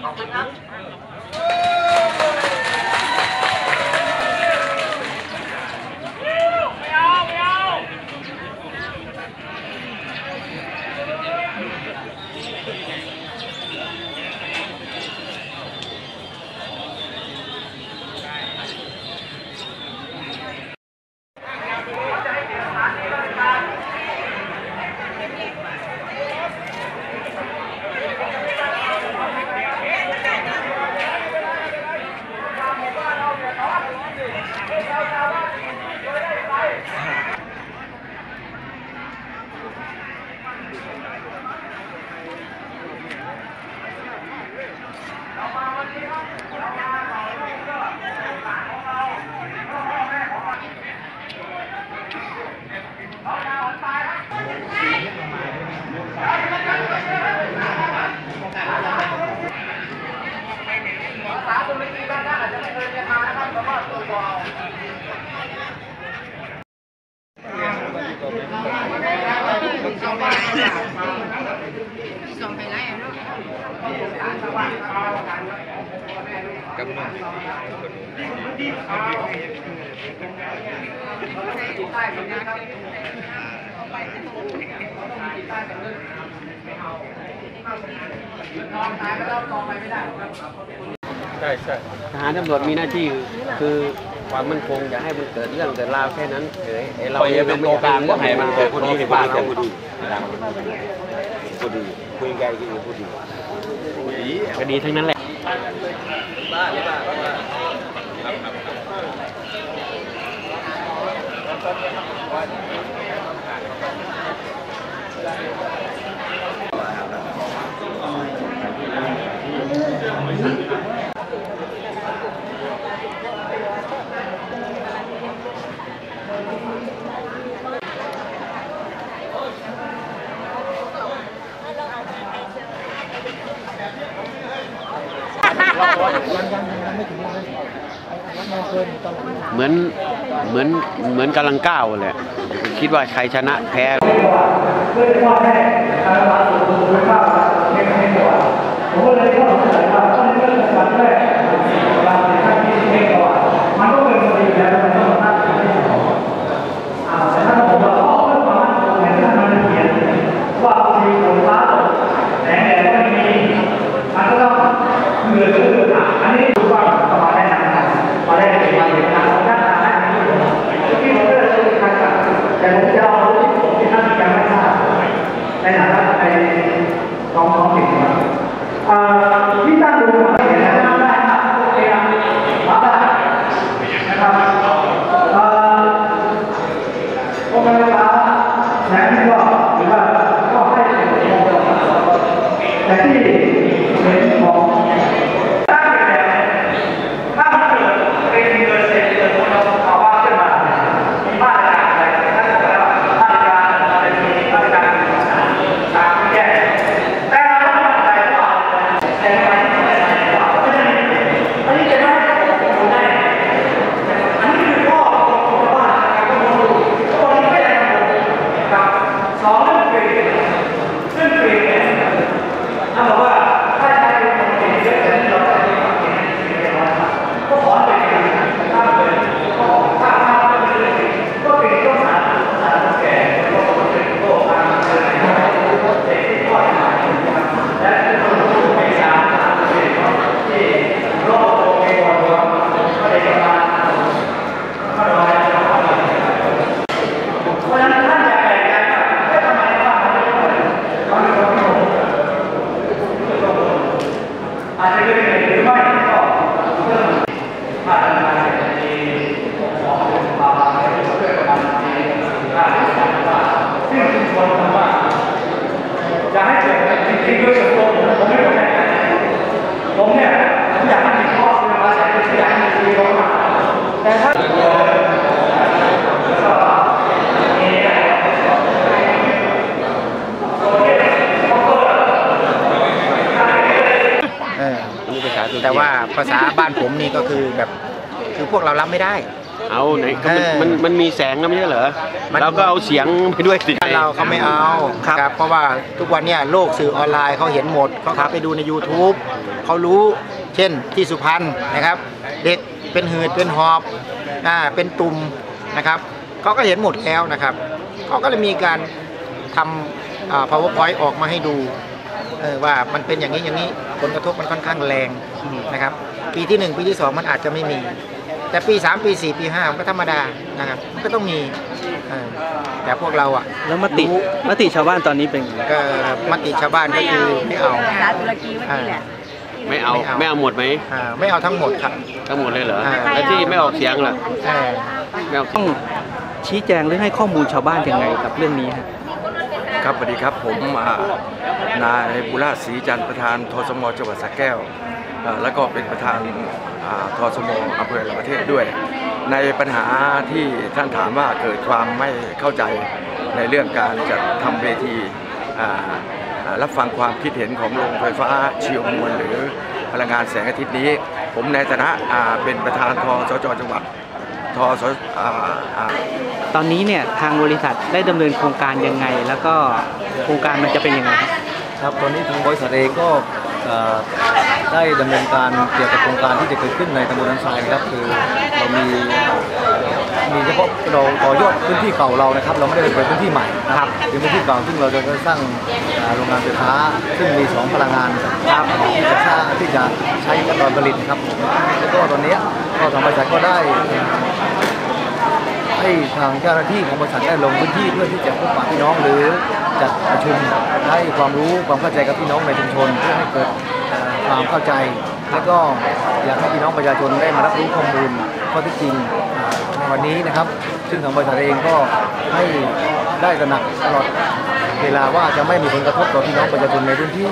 Ngọc Bích Thắng ส่งไปไล่งตายไปแล้วนอนไปไม่ได้ ใช่ใช่ทหารตำรวจมีหน้าที่คือความมั่นคงอย่าให้มันเกิดเรื่องเกิดราวแค่นั้นเฉยไอเราเป็นตัวกลางก็ให้มันเกิดคนดีเป็นคนดีเป็นคนดีคนดีคุยกันคือคนดีก็ดีทั้งนั้นแหละบ้าหรือบ้าบ้าครับ เหมือนเหมือนเหมือนกำลังก้าวเลยคิดว่าใครชนะแพ้ 在我们家，我们家大概还有，毕竟这个东西它讲，在。 ภาษาบ้านผมนี่ก็คือแบบคือพวกเรารับไม่ได้ เอาไหนมันมันมันมีแสงแล้ไม่ใช่เหรอเราก็เอาเสียงไปด้วยสิเราเขาไม่เอาครับเพราะว่าทุกวันเนี้ยโลกสื่อออนไลน์เขาเห็นหมดเขาเขาไปดูใน YouTube เขารู้เช่นที่สุพรรณนะครับ เด็กเป็นหืดเป็นหอบอ่าเป็นตุ่มนะครับเขาก็เห็นหมดแล้วนะครับเขาก็เลยมีการทำอ่า powerpoint ออกมาให้ดู ว่ามันเป็นอย่างนี้อย่างนี้ผลกระทบมันค่อนข้างแรงนะครับ ปีที่หนึ่งปีที่สองมันอาจจะไม่มี แต่ปีสามปีสี่ปีห้ามันก็ธรรมดานะครับมันก็ต้องมีเออแต่พวกเราอะแล้วมติรู้มติชาวบ้านตอนนี้เป็นไงก็มติชาวบ้านก็คือไม่เอาภาษาตุรกีเมื่อกี้แหละไม่เอาไม่เอาไม่เอาหมดไหมอ่าไม่เอาทั้งหมดครับทั้งหมดเลยเหรออ่าแล้วที่ไม่ออกเสียงล่ะเออไม่ออกเสีต้ยองงชี้แจงหรือให้ข้อมูลชาวบ้านยังไงกับเรื่องนี้ฮะ ครับสวัสดีครับผมนายบุราศรีจันทร์ประธานทสมจังหวัดสระแก้ว แล้วก็เป็นประธานทสมอำเภอลายประเทศด้วย ในปัญหาที่ท่านถามว่าเกิดความไม่เข้าใจในเรื่องการจัดทำเวทีรับฟังความคิดเห็นของโรงไฟฟ้าเชียวมวลหรือพลังงานแสงอาทิตย์นี้ ผมในฐานะเป็นประธานทสจจังหวัดทส ตอนนี้เนี่ยทางบริษัทได้ดำเนินโครงการยังไง แล้วก็โครงการมันจะเป็นยังไงครับครับตอนนี้ทางบริษัทเองก็เอ่อได้ดำเนินการเกี่ยวกับโครงการที่จะเกิดขึ้นในตำบลนันทรายนะครับคือเรามีมีเฉพาะเราต่อยอดพื้นที่เก่าเรานะครับ เราไม่ได้ไปเปิดพื้นที่ใหม่นะครับเป็นพื้นที่เก่าซึ่งเราจะสร้างอ่าโรงงานไฟฟ้าซึ่งมีสองพลังงานครับที่จะสร้างที่จะใช้กับตอนผลิตนะครับผมแล้วก็ตอนนี้ก็ทางบริษัทก็ได้ ให้ทางเจ้าหน้าที่ของบริษัทได้ลงพื้นที่เพื่อที่จะพบปะพี่น้องหรือจัดประชุมให้ความรู้ความเข้าใจกับพี่น้องในชุมชนเพื่อให้เกิดความเข้าใจ และก็อยากให้พี่น้องประชาชนได้มารับรู้ข้อมูลข้อเท็จจริงในวันนี้นะครับ ซึ่งทางบริษัทเองก็ให้ได้ตระหนักตลอดเวลาว่าจะไม่มีผลกระทบต่อพี่น้องประชาชนในพื้นที่